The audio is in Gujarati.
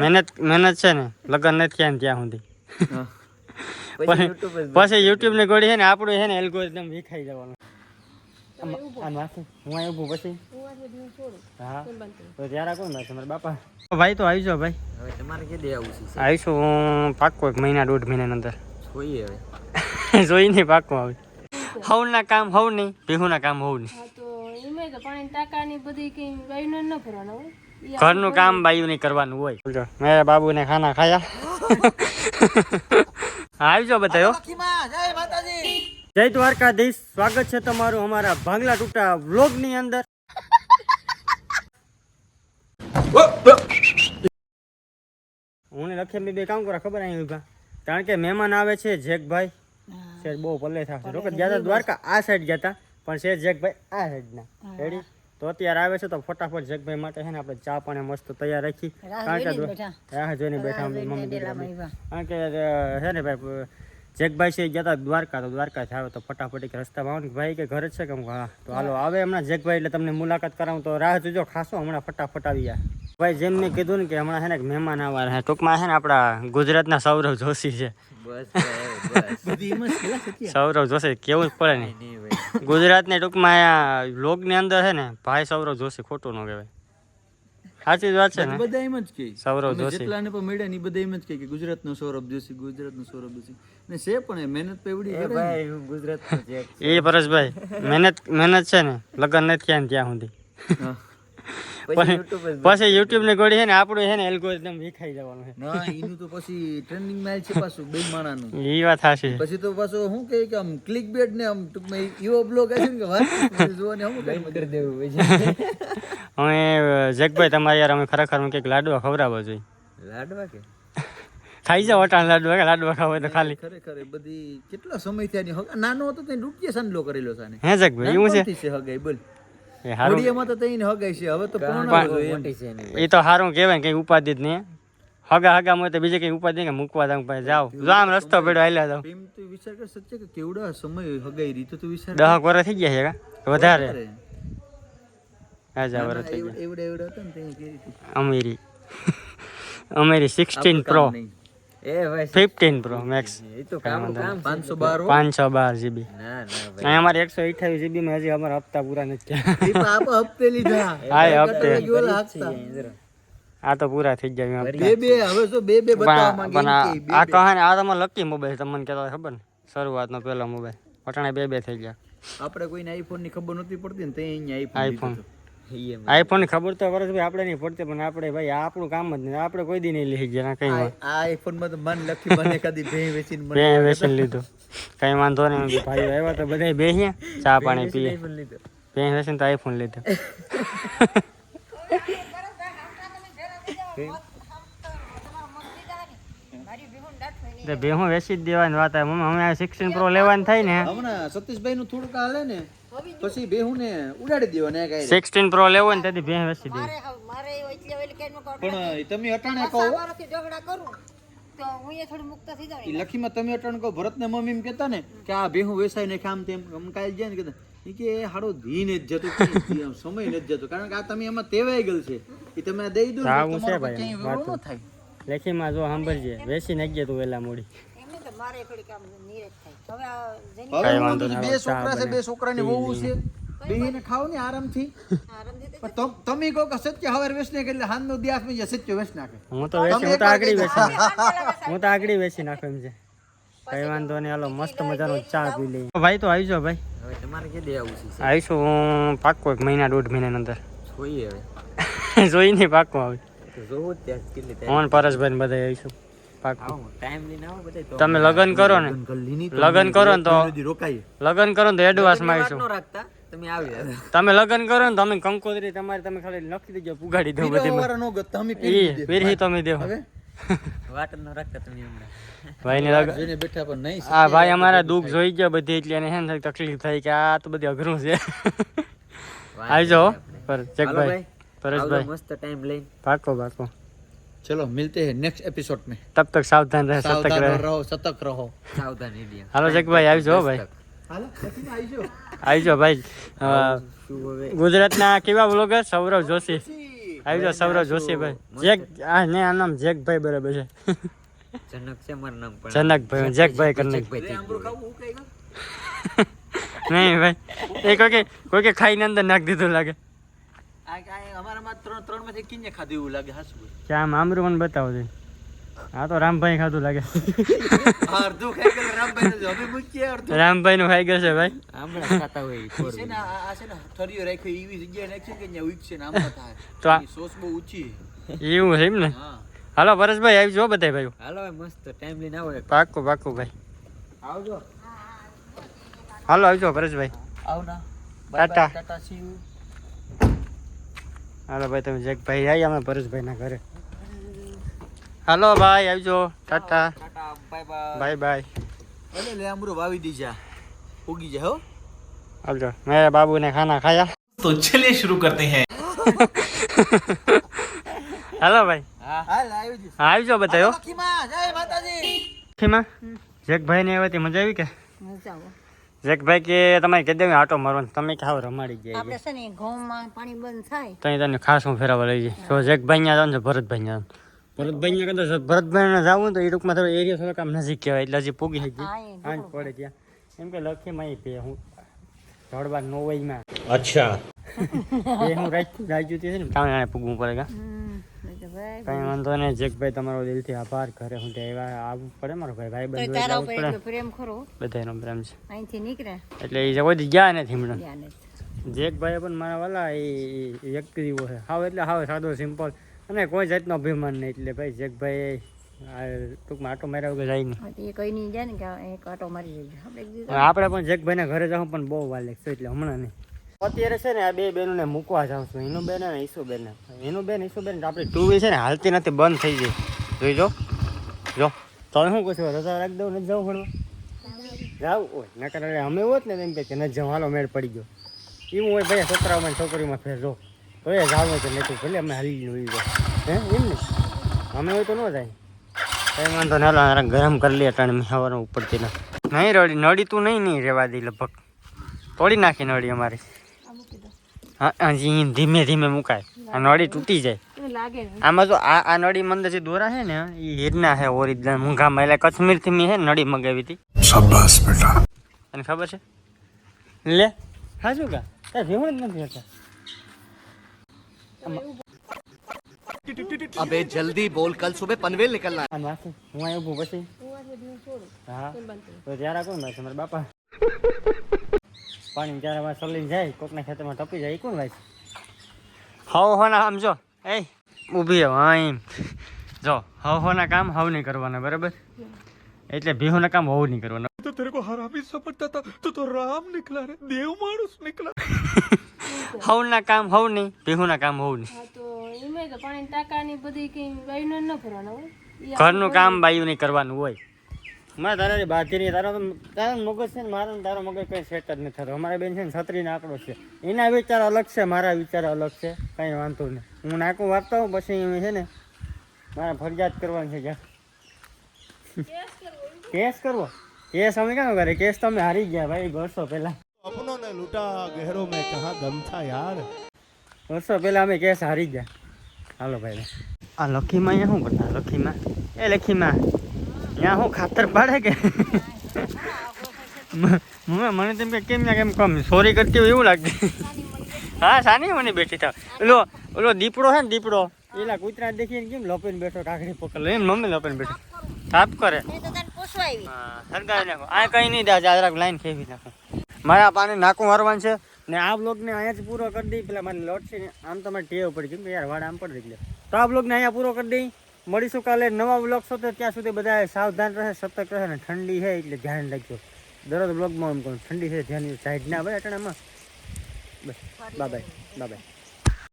મહેનત મહેનત છે ને લગ્ન નથી થયા ને ત્યાં સુધી. પછી પછી યુટ્યુબની ગોળી છે ને આપણું છે ને એલ્ગોરિધમ વિખાઈ જવાનું. આમ- આમ હું પછી? ત્યારે કોણ લાગે મારા બાપા. ભાઈ તો આવી જાઓ ભાઈ. તમારે કે દે આવું છે આવીશું હું પાક્કો એક મહિના દોઢ મહિનાની અંદર. જોઈએ હવે. જોઈ નહીં પાક્કો આવે હવના કામ હવ નહીં ભેહુના કામ હવ નહીં. હા તો એમાં તો પાણી ટાંકાની બધી કઈ ન ભરવાના હોય. ઈ ઘરનું કામ બાયું નહીં કરવાનું હોય. મેરા બાબુને ખાના ખાયા. આવજો બતાયો જય દ્વારકાધીશ. સ્વાગત છે તમારું અમારા ભાંગલા તૂટા વ્લોગની અંદર. હું ને લખી બે કામ કરા ખબર અહીં ઊભા કારણ કે મહેમાન આવે છે જેકભાઈ શેર બહુ પલ્લે થશે. ગયા દ્વારકા આ સાઈડ ગયા પણ શેર જેકભાઈ આ સાઈડ ના. રેડી તો અત્યારે આવે છે તો ફટાફટ જગભાઈ માટે છે ને આપણે ચા પાણી મસ્ત તૈયાર રાખી. કારણ કે રાહ જોઈને બેઠા મમ્મી દીકરા કારણ કે છે ને ભાઈ જગભાઈ છે ગયા હતા દ્વારકા તો દ્વારકા આવે તો ફટાફટ એક રસ્તામાં આવો ને ભાઈ કે ઘરે છે કે હું હા તો હાલો આવે હમણાં જગભાઈ એટલે તમને મુલાકાત કરાવું તો રાહ જોજો ખાસો હમણાં ફટાફટ આવી જાય ભાઈ જેમ મેં કીધું ને કે હમણાં છે ને મહેમાન આવવા છે ટૂંકમાં છે ને આપણા ગુજરાતના સૌરવ જોશી છે. સૌરવ જોશી કેવું જ પડે ને. નહીં ગુજરાતને ટૂંકમાં આ વ્લોગની અંદર છે ને ભાઈ સૌરવ જોશી ખોટું ન કહેવાય. સાચી જ વાત છે ને? બધા એમ જ કહે સૌરવ જોશી. જેટલાને પણ મળ્યા ને બધા એમ જ કહે કે ગુજરાતનો સૌરભ જોશી ગુજરાતનો સૌરભ જોશી. ને છે પણ એ મહેનત તો એવડી એ કરે ભાઈ હું ગુજરાતનો એ પરેશભાઈ મહેનત મહેનત છે ને લગન નથી થયા ને ત્યાં સુધી. હા. પછી યુટ્યુબની ગોળી છે ને આપણું છે ને એલ્ગોરિધમ વિખાઈ જવાનું છે. ના એનું તો પછી ટ્રેન્ડિંગમાં છે પાછું બે માણાનું. એ વાત થાશે પછી તો પાછો હું કહે કે આમ ક્લિક બેટ ને આમ ટૂંકમાં એવો બ્લોગ આવે ને કે વાત જોવાને હું કઈ કરી દેવું પછી. અમે જગભાઈ તમારે યાર અમે ખરેખર અમે કંઈક લાડવા ખવડાવવા જોઈએ. લાડવા કે? ખાઈ જાવ અટાણ લાડવા કે લાડવા ખાવ હોય તો ખાલી. ખરેખર બધી કેટલા સમય થયા નાનો હતો તે રૂપિયા સાંડલો કરેલો છે આને. હે જગભાઈ એવું છે હગાઈ બોલ. એ તો તઈને હગાઈ છે. હવે તો પણ- પરણાવો જોઈએ એમ. મોટી છે એની એ તો સારું કહેવાય કઈ ઉપાધિ જ નહીં. હગા હગા હોય બીજે કંઈ ઉપાધિ કે મૂકવા જાવ ભાઈ જાઓ. જો આમ રસ્તો પડ્યો હાલ્યા જાવ પ્રેમ તો વિચાર કર સચ્ચે કે કેવડા સમય હગાઈ રીતો તો વિચાર દહક વર્ષ થઈ ગયા છે કા? વધારે. કરે. હાજા વર્ષ થઈ ગયા. એવડે એવડે હતા ને તે અમેરી. અમેરી sixteen pro fifteen pro max. પાંચસો બાર જીબી અમારે એકસો અઠાવીસ જીબી માં હજી અમારા હપ્તા પૂરા નથી હપ્તે લીધા. હા હપ્તે. આ તો પૂરા થઈ ગયા બે બે હવે તો બે બે પણ આ આ કહાની આ તમારે લકી મોબાઈલ તમને કહેતા હોય ખબર ને? શરૂઆતનો પહેલો મોબાઈલ પટાણે બે બે થઈ ગયા. આપણે કોઈને આઈફોનની ખબર નહોતી પડતી ને તે અહીંયા આઈફોન આઈફોન ખબર તો વર્ષ ભાઈ આપણે નહીં પડતી પણ આપણે ભાઈ આપણું કામ જ નહીં. આપણે કોઈ દી નહીં લઈ ગયા કઈ આઈફોનમાં તો મન લખી મને કદી ભે વેચીને મને બે વેસન લીધું. કઈ વાંધો નહીં ભાઈ આવ્યા તો બધા બેસીએ ચા પાણી પીએ. બે વેસન તો આઈફોન લીધો. બે હું વેચી જ દેવાની વાત આવે મમ્મી અમે સિક્સટીન પ્રો લેવાની થાય ને. હમણાં સતીશભાઈ નું થોડુંક હાલે ને. પછી બેહુ ને ઉડાડી દેવો ને કઈ 16 પ્રો લેવો ને તેથી બે વેચી દેવી પણ તમે અટાણે કહો. ઝઘડા કરું. તો હું એ થોડું મુક્ત થઈ જાઉં લખીમાં તમે અટાણે કહો ભરત ને મમ્મી એમ કહેતા ને કે આ બેહુ વેસાય ને આમ તેમ કાલ જાય ને કહેતા. કે એ હાડો ધી ને જ જતો સમય ને જતો. કારણ કે આ તમે એમાં તેવાઈ ગયેલ છે. એ તમે દઈ દો ને તો ક્યાંય ન થાય. લખીમાં જો સાંભળજે વેસી નાખજે તું વેલા મોડી. મારે નીરજ થાય. હવે હવે વાંધો નહીં, બે છોકરા છે બે છોકરાની વહુ છે. બેહીને ને આરામથી. પણ તમે કહો કે સત્ય હવાર વેચ નાખે એટલે હાથનો દિવસમાં સત્ય વેચ નાખે. હું તો વેચી હું તો આગળ વેચી હું તો આગળ વેચી નાખું એમ છે. કઈ વાંધો નહીં હાલો મસ્ત મજાનો ચા પી લઈએ. ભાઈ તો આવી જાઓ ભાઈ. હવે તમારે કે દે આવું છે આવીશું હું પાક્કો એક મહિના દોઢ મહિનાની અંદર. જોઈએ હવે. જોઈ નહીં પાક્કો આવે. પરસભાઈ જોવું ત્યાં કેટલી time. હું બધા આવીશું. તમે લગ્ન કરો ને. લગ્ન કરો ને તો લગન લગ્ન કરો ને તો એડવાન્સ માંગીશું. તમે લગન કરો ને તમે કંકોત્રી તમારે તમે ખાલી લખી દેજો પુગાડી દો બધી વાળા તમે પીરહી દેવો ભાઈ ને લગન જોઈને બેઠા પણ નહીં આ ભાઈ અમારા દુઃખ જોઈ ગયા બધી એટલે એને હેન તકલીફ થઈ કે આ તો બધી અઘરું છે. આવી આવજો કરીએ પર ચેકભાઈ ભાઈ, પરેશભાઈ. મસ્ત ટાઈમ લઈને. પાકો પાકો. चलो मिलते हैं नेक्स्ट एपिसोड में તબ તક સાવધાન રહે સતર્ક सावधान રહે रहो सतर्क रहो સાવધાન ઇન્ડિયા હાલો જગભાઈ આવજો હો ભાઈ હાલો પછી આવી જાઓ આવજો ભાઈ અ, શું હવે ગુજરાતના કેવા બ્લોગર સૌરવ જોશી આવી જાઓ સૌરવ જોશીભાઈ જેક આ ને આ નામ જેકભાઈ બરાબર છે જનક છે મારું નામ પણ જનકભાઈ જેકભાઈ કરીને જગભાઈ થઈ આંબળું ગયું. ખાવું હું કઈ ગયું? નહીં ભાઈ એ કોઈ કે કોઈ કે ખાઈને અંદર નાખી દીધું લાગે રામભાઈ ખાધું લાગે. રામભાઈ ને અમે મૂકીએ અડધું. રામભાઈ નું ખાઈ ગયો છે ભાઈ. ખાતા હોય છે ને આ આ છે ને ઠરીઓ રાખ્યો એવી જગ્યાએ નાખ્યું કે ત્યાં ઉગશે ને આમ તો આ- સોસ બહુ ઊંચી. એવું છે એમ ને? હા. હાલો પરેશભાઈ આવી જો બધા ભાઈ હાલો મસ્ત ટાઈમ લઈને આવો પાકો પાક્કું ભાઈ. આવજો. હાલો આવજો પરેશભાઈ આવ ના ટાટા. ટાટા સી યુ હાલો ભાઈ તમે જગભાઈ આવી અમે ભરૂચભાઈના ઘરે. હાલો ભાઈ આવજો. ટાટા. Bye bye. ભલે લે અમરો વાવી દીજા. ઉગી જાય હો. આવજો. મેરે બાબુ ને ખાના ખાયા. તો ચલિએ શરૂ કરતે હે. હાલો ભાઈ. હા. આવજો બધા જય માતાજી. જગભાઈ ને આવ્યા મજા આવી કે? મજા આવો. જેકભાઈ કે તમારે કે દેવી આટો મારવાનો. તમે કે હાવ રમાડી જાય આપણે છે ને ઘઉંમાં પાણી બંધ થાય. તો તને ખાસ હું ફેરાવા લઈ જઈએ તો જેકભાઈ ને જવાનું છે ભરતભાઈ ને ભરતભાઈ ને કદાચ ભરતભાઈ ને જવું તો એ ટૂંકમાં થોડો એરિયા થોડોક આમ નજીક કહેવાય એટલે હજી પૂગી થઈ ગઈ આંજ પડે ત્યાં. એમ કે લખી માં પે હું ધોળવા નોવાઈમાં અચ્છા. એ હું રાજ્યુ છે ને ટાણે પૂગવું પડે કા? કઈ વાંધો નહીં જેકભાઈ તમારો દિલથી આભાર. ઘરે હું એવા આવવું પડે મારો ભાઈ ભાઈ બંધ તારા ઉપર એટલો પ્રેમ ખરો? બધાનો પ્રેમ છે. અહીંથી નીકળે? એટલે એ કોઈ ગયા નથી હમણાં. જેકભાઈ પણ મારા વાલા એ વ્યક્તિ જેવો છે. હાવ એટલે હાવ સાદો સિમ્પલ અને કોઈ જાતનો અભિમાન નહીં. એટલે ભાઈ જેકભાઈ આ ટૂંકમાં આટો માર્યા વગર જાય નહીં. એ કઈ નહીં જાય ને કે એક આટો મારી આપણે એક દિવસ હવે આપણે પણ જેકભાઈના ઘરે જાઉં પણ બહુ વાર લાગશે એટલે હમણાં નહીં. અત્યારે છે ને આ બે બહેનોને મૂકવા જાઉં છું. એનું બેન અને ઈસુ બેન એનું બેન, ઈસુ બેન, આપણી ટુ વ્હીલ છે ને, હાલતી નથી, બંધ થઈ ગઈ. જોઈ જો. જો. તમે શું કહો છો રજા રાખી દઉં, નથી જવું ભણવા જાવ હોય. નકર અરે અમે હોત ને એમ કે નથી જવાનો મેળ પડી ગયો. એવું હોય ભાઈ છોકરાઓમાં ને છોકરીમાં ફેર જો. તો એ જાવ તો નથી ભલે અમે હાલી જોઈ જાય હે? એમ ને? અમે હોય તો ન જાય. કઈ વાંધો ના લા ગરમ કરી લે અટાણે મેં સવારમાં ઉપરથી. ના નહીં, રડી નડી તું નહીં નહીં રેવા દે લગભગ. તોડી નાખી નડી અમારી. હજી ધીમે ધીમે મુકાય આ નળી તૂટી જાય આમાં તો આ આ નળી મંદર જે દોરા છે ને એ હીરના છે ઓરિજિનલ મૂંઘામાં એટલે કશ્મીર થી મેં છે નળી મંગાવી હતી શાબાશ બેટા તને ખબર છે લે હા શું કા તાર રેવણ જ નથી હતા અબે જલ્દી બોલ કલ સુબહ પનવેલ નીકળના અને વાસે હું આયો ભૂ પછી હા તો જ્યારે આવું મેં તમારા બાપા પાણી જ્યારે માં ચલીને જાય કોકના ખેતરમાં ટપી જાય એ કોણ ભાઈ હવ હોના આમ જો એ ઊભી રહો હા એમ જો હવ હોના કામ હવ નહીં કરવાના બરાબર એટલે ભીહોના કામ હવ નહીં કરવાના तो तेरे को हरामी समझता था तो तो राम निकला रे देव मानुस निकला હવના કામ હવ નહીં ભીહોના કામ હવ નહીં હા તો એમાં તો પાણી ટાંકાની બધી કઈ વાયુને ન ભરવાના હોય ઈ ઘરનું કામ બાયું નહીં કરવાનું હોય મારે તારા બાજી નહીં તારો તારો મગજ છે ને મારો તારો મગજ કંઈ સેટ જ નથી થતો. અમારા બેન છે ને છત્રીને આંકડો છે. એના વિચાર અલગ છે મારા વિચાર અલગ છે. કંઈ વાંધો નહીં. હું નાખું વાંચતા હોઉં પછી છે ને મારા ફરિયાદ કરવાની છે જ્યાં કેસ કરવો કેસ અમે ક્યાં કરે કેસ તો અમે હારી ગયા ભાઈ વર્ષો પહેલાં. અપનો ને લૂટા ગહેરો મેં કહા દમ થા યાર? વર્ષો પહેલાં અમે કેસ હારી ગયા. હાલો ભાઈ. આ લખીમાં અહીંયા શું કરતા? લખીમાં? એ લખીમાં. ત્યાં શું ખાતર પાડે કે? મને તેમ કે કેમ ના કેમ કમ? સોરી કરતી હોય એવું લાગે હા સાની મને બેઠી થાય ઓલો ઓલો દીપડો છે ને દીપડો? એલા કૂતરા દેખીને કેમ લપીને બેઠો કાકડી પકડ? લઈને મમ્મી લપીને બેઠો. થાપ કરે. એ તો તને પૂછવા આવી. હા સરકારી નાખો. આ કઈ નહીં દે જરાક લાઈન ખેવી નાખો. મારે આ પાણી નાકું મારવાનું છે. ને આ બ્લોગને અહીંયા જ પૂરો કરી દઈ. પેલા મને લોટ છે ને આમ તમારે ટેવ પડી ગયું યાર વાડ આમ પડી એટલે તો આ બ્લોગને અહીંયા પૂરો કરી દઈ. મળીશું કાલે નવા બ્લોગ તો ત્યાં સુધી બધા સાવધાન રહે સતર્ક રહે ને ઠંડી છે એટલે ધ્યાન રાખજો. દરરોજ બ્લોગમાં એમ કહું ઠંડી છે ધ્યાન સાઈડ ના ભાઈ અટાણામાં. બસ બાય બાય બાય